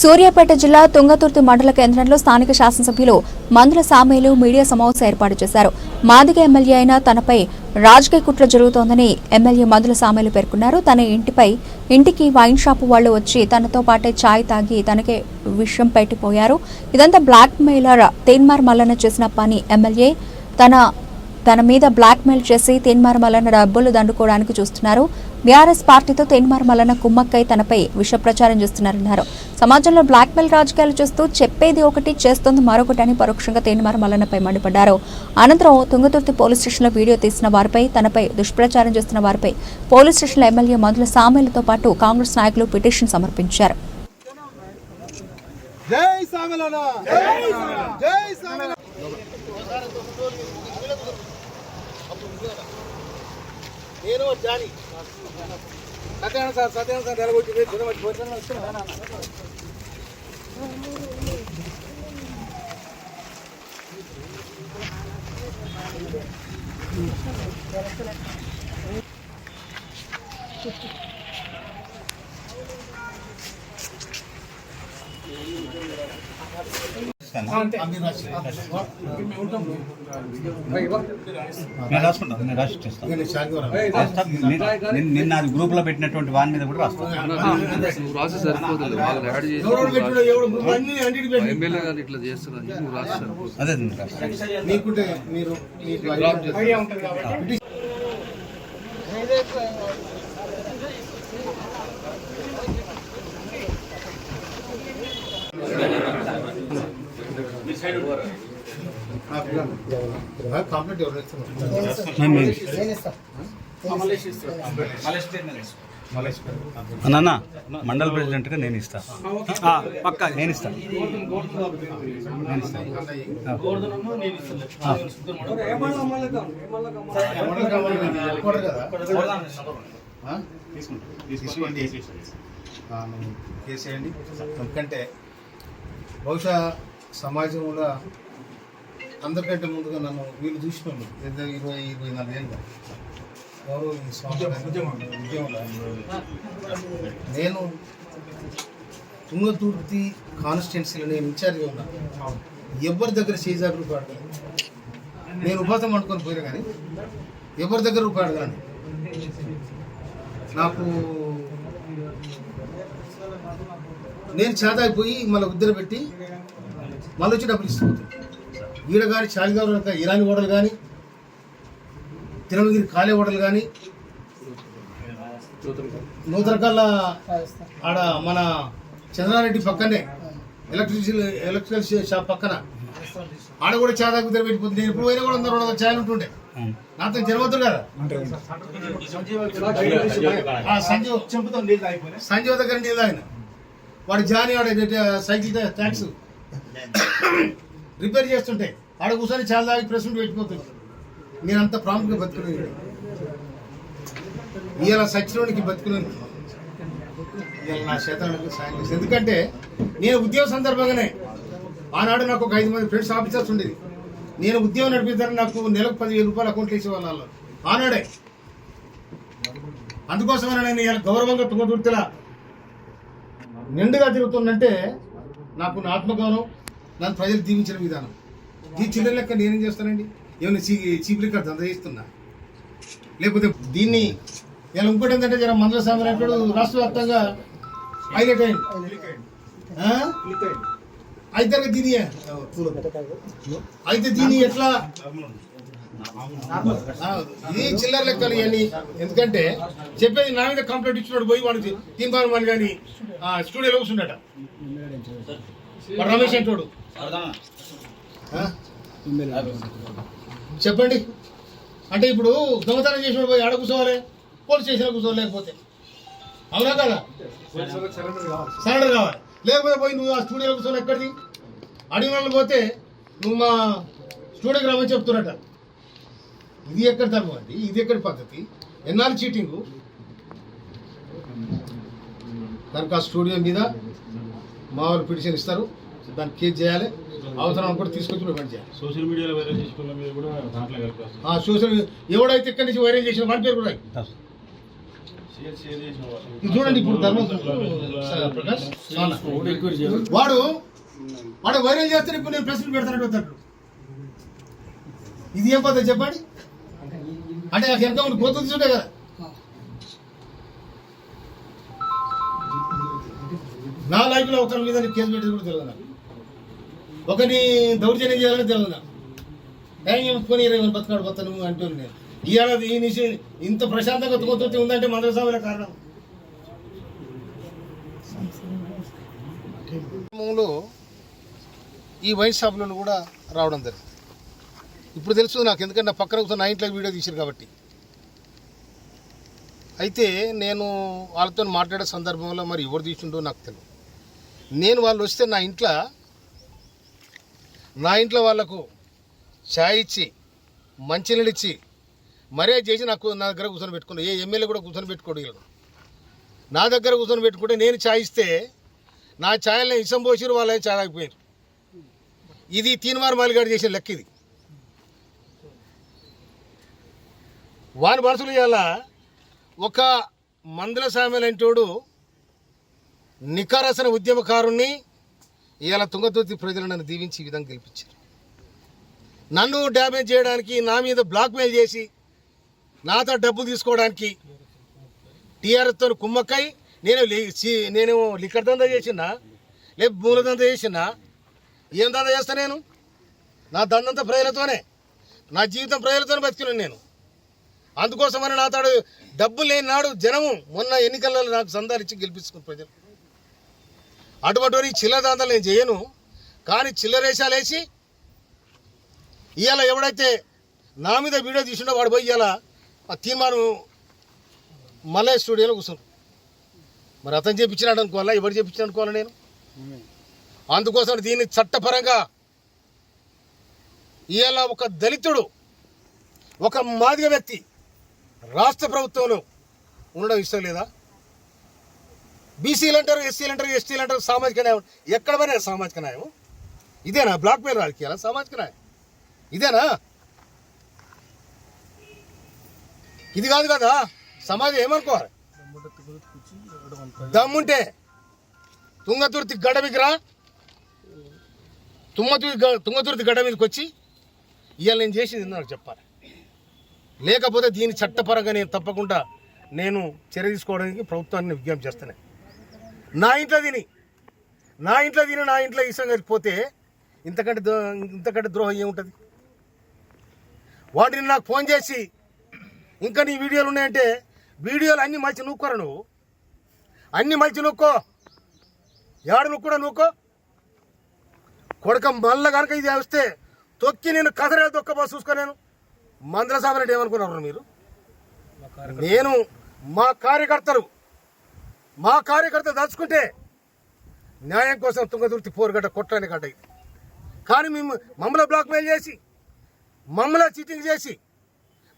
సూర్యాపేట జిల్లా తుంగతుర్తి మండల కేంద్రంలో స్థానిక శాసనసభ్యులు మందుల సామేలు మీడియా సమావేశం ఏర్పాటు చేశారు. మాదిగ ఎమ్మెల్యే అయిన తనపై రాజకీయ కుట్ర జరుగుతోందని ఎమ్మెల్యే మందుల సామేలు పేర్కొన్నారు. తన ఇంటిపై ఇంటికి వైన్ షాపు వాళ్ళు వచ్చి తనతో పాటే ఛాయ్ తాగి తనకే విషయం పెట్టిపోయారు. ఇదంతా బ్లాక్ మెయిలర్ తేన్మార్ మల్లన చేసిన పని. ఎమ్మెల్యే తన తన మీద బ్లాక్ మెయిల్ చేసి తేన్మార్ మల్లన్న డబ్బులు దండుకోవడానికి చూస్తున్నారు. బీఆర్ఎస్ పార్టీతో తేన్మార్ మల్లన్న కుమ్మక్కై తనపై విష ప్రచారం చేస్తున్నారన్నారు. సమాజంలో బ్లాక్ మెయిల్ రాజకీయాలు చేస్తూ చెప్పేది ఒకటి చేస్తుంది మరొకటి అని పరోక్షంగా తేన్మార్ మల్లన్నపై మండిపడ్డారు. అనంతరం తుంగతుర్తి పోలీస్ స్టేషన్లో వీడియో తీసిన వారిపై తనపై దుష్ప్రచారం చేస్తున్న వారిపై పోలీస్ స్టేషన్లో ఎమ్మెల్యే మందుల సామేలతో పాటు కాంగ్రెస్ నాయకులు పిటిషన్ సమర్పించారు. జై సామలన! జై జై సామలన! నేను జాని. సత్యాన సార్ సత్యాన సార్ ఎలాగొచ్చి గుణమట్టి భోజనం వస్తున్నా నేను రాసుకుంటాను రాసి. నిన్న- అది గ్రూప్లో పెట్టినటువంటి వాని మీద కూడా రాస్తాను నువ్వు రాసి సరిపోతుంది. వాళ్ళు యాడ్ చేసి ఎవడు పెట్టుడు ఎవడు ముందు అన్ని అన్నిటి పెట్టి ఎమ్మెల్యే గారు ఇట్లా చేస్తున్నారు నువ్వు రాసి సరిపోతుంది అదే నేను రాస్తాను మీకుంటే మీరు మీకు ఐడియా ఉంటుంది కాబట్టి కంప్లీట్ ఎవరు అన్న మండల్ ప్రెసిడెంట్గా నేను ఇస్తా. పక్కా. నేను ఇస్తా. నేను ఇస్తా. తీసుకోండి. ఆ, నువ్వు చేసేయండి ఎందుకంటే బహుశా సమాజంలో అందరికంటే ముందుగా నన్ను వీళ్ళు చూసినాను పెద్ద ఇరవై ఇరవై నాలుగు ఏళ్ళు స్వామి ఉద్యమంలో నేను తుంగతుర్తి కాన్స్టిట్యున్సీలో నేను ఇన్ఛార్జ్గా ఉన్నాను ఎవరి దగ్గర చేజాకు రూపాయి అడగలేదు నేను ఉపాసం అనుకొని పోయినా కానీ ఎవరి దగ్గర అడగాను నాకు నేను చేదాయిపోయి మళ్ళీ ఉద్దర పెట్టి మళ్ళీ వచ్చి డబ్బులు ఇస్తుంది ఈడ కానీ చాలిగారు ఇరానీ ఓడలు కానీ తిరుమలగిరి కాలే ఓడలు కానీ నూతనకల్లా ఆడ మన చంద్రారెడ్డి పక్కనే ఎలక్ట్రిసిటీ ఎలక్ట్రికల్ షాప్ పక్కన. ఆడ కూడా చాలా కుదిరి పెట్టిపోతుంది నేను ఇప్పుడు పోయినా కూడా వంద రెండు ఛాయలు ఉంటుండే. నాతో జరగవద్దు కదా? సంజీవ్ సంజీవ్ దగ్గర నీళ్ళు తాగిన. వాడు జాని వాడు సైకిల్ ట్యాక్స్ రిపేర్ చేస్తుంటే ఆడ కూర్చొని చాలా దాకా ప్రెస్ ఉండి పెట్టిపోతుంది నేను అంత ప్రాముఖ్యంగా బతుకునేది ఇవాళ సచిలోనికి బతుకునేది ఇవాళ నా చేతానికి సాయం చేసి ఎందుకంటే నేను ఉద్యోగ సందర్భంగానే ఆనాడు నాకు ఒక ఐదు మంది ఫ్రెండ్స్ ఆఫీసర్స్ ఉండేది నేను ఉద్యోగం నడిపిస్తాను నాకు నెలకు పదివేల రూపాయలు అకౌంట్లు వేసేవాళ్ళు వాళ్ళు ఆనాడే అందుకోసమే నేను ఇవాళ గౌరవంగా తుంగతుర్తిలా నిండుగా తిరుగుతుందంటే నాకు నా ఆత్మగౌరవం నన్ను ప్రజలు దీవించిన విధానం. ఈ చిల్లర లెక్క నేనేం చేస్తానండి? ఏమైనా చీ చీప్ లిక్కర్ దంద చేస్తున్నా? లేకపోతే దీన్ని ఇలా ఇంకోటి ఏంటంటే జర మందుల సామర్ అంటాడు రాష్ట్ర వ్యాప్తంగా హైలైట్ అయింది? అయితే దీని అయితే దీన్ని ఎట్లా ఇది చిల్లర లెక్కలు ఇవన్నీ. ఎందుకంటే చెప్పేది నా మీద కంప్లైంట్ ఇచ్చినాడు పోయి వాడు తీన్ బాగా వాడు కానీ స్టూడియోలో కూర్చుండట రమేష్ అంటాడు చెప్పండి. అంటే ఇప్పుడు దొంగతనం చేసినప్పుడు పోయి ఆడ కూర్చోవాలి పోలీస్ స్టేషన్లో కూర్చోవాలి లేకపోతే. అవునా కదా? సరెండర్ కావాలి. లేకపోతే పోయి నువ్వు ఆ స్టూడియోలో కూర్చోవాలి ఎక్కడిది? అడిగిన పోతే నువ్వు మా స్టూడియోకి రమ్మని చెప్తున్నట్టు ఇది ఎక్కడ ధర్మం అండి? ఇది ఎక్కడి పద్ధతి? ఎన్నాళ్ళు చీటింగు దానికి ఆ స్టూడియో మీద మా వాళ్ళు పిటిషన్ ఇస్తారు. దాన్ని కేసు చేయాలి. అవసరం కూడా తీసుకొచ్చి పేమెంట్ చేయాలి. సోషల్ మీడియాలో వైరల్ చేసుకున్న మీద కూడా దాంట్లో కలిపేస్తారు ఆ సోషల్ ఎవడైతే ఇక్కడి నుంచి వైరల్ చేసిన వాడి పేరు కూడా. ఇది చూడండి ఇప్పుడు ధర్మ ప్రకాష్. వాడు వాడు వైరల్ చేస్తే ఇప్పుడు నేను ప్రశ్నలు పెడతానట్టు వస్తాడు ఇది ఏం పద్ధతి చెప్పండి? అంటే నాకు ఎంత ఉండి కోత తీసుంటే కదా. నా లైఫ్లో ఒకరి మీద కేసు పెట్టేది కూడా తెలియదు నాకు. ఒకరిని దౌర్జన్యం చేయాలని తెలియదు నాకు. టైం చెప్పుకొని ఇరవై మంది బతకాడు బతను అంటూ నేను. ఇవాళ ఈ నిషే ఇంత ప్రశాంతంగా తుమ్మతుర్తి ఉందంటే మందరసాముల కారణం. ఈ వైన్ షాపులను కూడా రావడం జరిగింది. ఇప్పుడు తెలుసు నాకు ఎందుకంటే నా పక్కన కూర్చొని నా ఇంట్లో వీడియో తీశారు కాబట్టి. అయితే నేను వాళ్ళతో మాట్లాడే సందర్భంలో మరి ఎవరు తీసుండో నాకు తెలియదు నేను వాళ్ళు వస్తే నా ఇంట్లో నా ఇంట్లో వాళ్ళకు ఛాయ్ ఇచ్చి మంచినీళ్ళు ఇచ్చి మర్యాద చేసి నాకు నా దగ్గర కూర్చొని పెట్టుకున్నా. ఏ ఎమ్మెల్యే కూడా కూర్చొని పెట్టుకోడు వీళ్ళను నా దగ్గర కూర్చొని పెట్టుకుంటే నేను ఛాయ్ ఇస్తే నా ఛాయల్ని ఇసం పోసిరు వాళ్ళే ఛాయ్ ఆగిపోయారు ఇది తీన్మార్ మాలిగాడు చేసిన లెక్క ఇది. వాని మనసులు ఇవాళ ఒక మందుల సామెలంటోడు నికారసన ఉద్యమకారుణ్ణి ఇవాళ తుంగతుర్తి ప్రజలు నన్ను దీవించి ఈ విధంగా గెలిపించారు. నన్ను డ్యామేజ్ చేయడానికి నా మీద బ్లాక్మెయిల్ చేసి నాతో డబ్బు తీసుకోవడానికి టీఆర్ఎస్తో కుమ్మక్కై నేను నేను లిక్కర్ దందా చేసినా లేదు మూల దందా చేసినా ఏం దందా చేస్తా నేను? నా దందంతా ప్రజలతోనే నా జీవితం ప్రజలతోనే బతికినాను నేను. అందుకోసమని నా తాడు డబ్బు లేని నాడు జనము మొన్న ఎన్నికలలో నాకు సందారించి గెలిపించుకుని ప్రజలు. అటువంటి చిల్లర నేను చేయను. కానీ చిల్లరేషాలు వేసి ఇవాళ ఎవడైతే నా మీద వీడియో తీసిండో వాడు పోయి ఇవాళ ఆ తీర్మానం మలయ స్టూడియోలో కూర్చున్నాడు మరి అతను చేపించినాడు అనుకోవాలా? ఎవరు చేపించిన అనుకోవాలా నేను? అందుకోసం దీన్ని చట్టపరంగా ఇవాళ ఒక దళితుడు ఒక మాదిగ వ్యక్తి రాష్ట్ర ప్రభుత్వంలో ఉండడం ఇష్టం లేదా? బీసీలు అంటారు ఎస్సీలు అంటారు ఎస్టీలు అంటారు సామాజిక న్యాయం. ఎక్కడ పోయినా సామాజిక న్యాయం. ఇదేనా? బ్లాక్ మెయిల్ రాజకీయాల? సామాజిక న్యాయం. ఇదేనా? ఇది కాదు కదా. సమాజం ఏమనుకోవాలి? దమ్ముంటే. తుంగతుర్తి గడ్డ మీదకి రా. తుమ్మతుర్తి తుంగతుర్తి గడ్డ మీదకి వచ్చి ఇవాళ నేను చేసింది ఏందో నాకు చెప్పాలి. లేకపోతే దీని చట్టపరంగా నేను తప్పకుండా నేను చర్య తీసుకోవడానికి ప్రభుత్వాన్ని విజ్ఞప్తి చేస్తాను. నా ఇంట్లో తిని నా ఇంట్లో తిని నా ఇంట్లో ఇష్టం పోతే ఇంతకంటే ఇంతకంటే ద్రోహం ఏముంటుంది? వాటిని నాకు ఫోన్ చేసి ఇంకా నీ వీడియోలు ఉన్నాయంటే వీడియోలు అన్నీ మలిచి నూక్కోరా నువ్వు. అన్నీ మలిచి నూక్కో. ఏడు నువ్వు కూడా నూక్కో. కొడక మల్ల కనుక ఇది వస్తే తొక్కి నేను కథరే దొక్కబో చూసుకో నేను మందుల సాబరెడ్డి ఏమనుకున్నారు మీరు? నేను మా కార్యకర్తలు మా కార్యకర్తలు దాచుకుంటే న్యాయం కోసం తుంగతుర్తి పోరుగడ్డ కొట్టడానికి గడ్డ ఇది కానీ మేము మమ్మల్ని బ్లాక్మెయిల్ చేసి మమ్మల్ని చీటింగ్ చేసి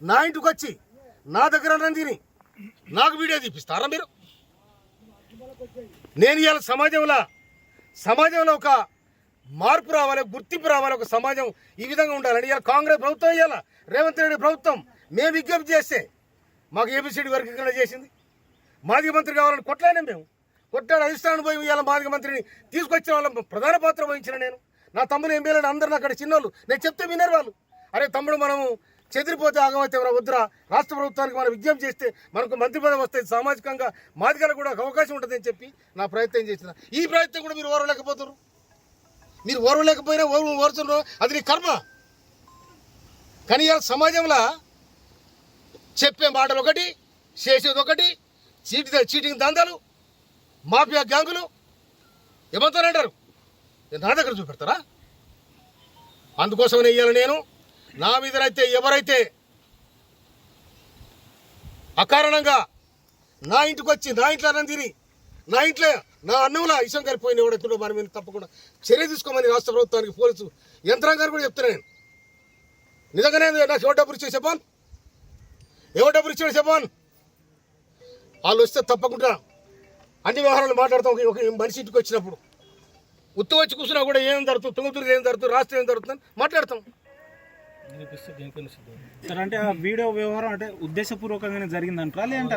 నా ఇంటికి వచ్చి నా దగ్గర నందిని నాకు వీడియో తీపిస్తారా మీరు? నేను ఇవాళ సమాజంలో సమాజంలో ఒక మార్పు రావాలి గుర్తింపు రావాలి ఒక సమాజం ఈ విధంగా ఉండాలని ఇలా కాంగ్రెస్ ప్రభుత్వం ఇవ్వాలా రేవంత్ రెడ్డి ప్రభుత్వం మేము విజ్ఞప్తి చేస్తే మాకు ఏబిసిడి వర్గీకరణ చేసింది. మాజీ మంత్రి కావాలని కొట్లాడినాం మేము. కొట్టాడు అధిష్టానం పోయి ఇవాళ మాజీ మంత్రిని తీసుకొచ్చిన వాళ్ళ ప్రధాన పాత్ర వహించిన నేను. నా తమ్ముడు ఎంపీలను అందరిని అక్కడ చిన్నోళ్ళు. నేను చెప్తే వినరు వాళ్ళు. అరే తమ్ముడు మనము చెదిరిపోతే ఆగమైతే ఎవరైనా వద్దురా? రాష్ట్ర ప్రభుత్వానికి మనం విజ్ఞప్తి చేస్తే మనకు మంత్రి పదవి వస్తుంది సామాజికంగా మాదిగలకు కూడా ఒక అవకాశం ఉంటుందని చెప్పి నా ప్రయత్నం చేసిన ఈ ప్రయత్నం కూడా మీరు ఓరలేకపోతున్నారు మీరు ఓర్వలేకపోయినా ఓర్వ ఓరుతున్నారు అది నీ కర్మ. కానీ ఇవాళ సమాజంలో చెప్పే మాటలు ఒకటి చేసేది ఒకటి చీటి చీటింగ్ దందాలు మాఫియా గ్యాంగులు ఏమంటారంటారు నా దగ్గర చూపెడతారా? అందుకోసమే ఇయ్యాలి నేను. నా మీదనైతే ఎవరైతే అకారణంగా నా ఇంటికి వచ్చి నా ఇంట్లో అన్నం తిని నా ఇంట్లో నా అన్నంలో ఇషం కలిపోయిన ఎవడెత్తుడో మన మీద తప్పకుండా చర్య తీసుకోమని రాష్ట్ర ప్రభుత్వానికి పోలీసు యంత్రాంగారు కూడా చెప్తున్నా నేను. నిజంగానే నాకు ఎవరు డబ్బులు ఇచ్చే చెప్పాను? ఎవరు డబ్బులు ఇచ్చాడు చెప్పాను? వాళ్ళు వస్తే తప్పకుండా అన్ని వ్యవహారాలు మాట్లాడతాం. ఒక- మనిషి ఇంటికి వచ్చినప్పుడు ఉత్తు వచ్చి కూర్చున్నా కూడా ఏం జరుగుతుంది? తుంగతుర్తి ఏం జరుగుతుంది? రాష్ట్రం ఏం జరుగుతుంది మాట్లాడతాం. సార్ అంటే ఆ వీడియో వ్యవహారం అంటే ఉద్దేశపూర్వకంగానే జరిగిందంటారా? లేదంటే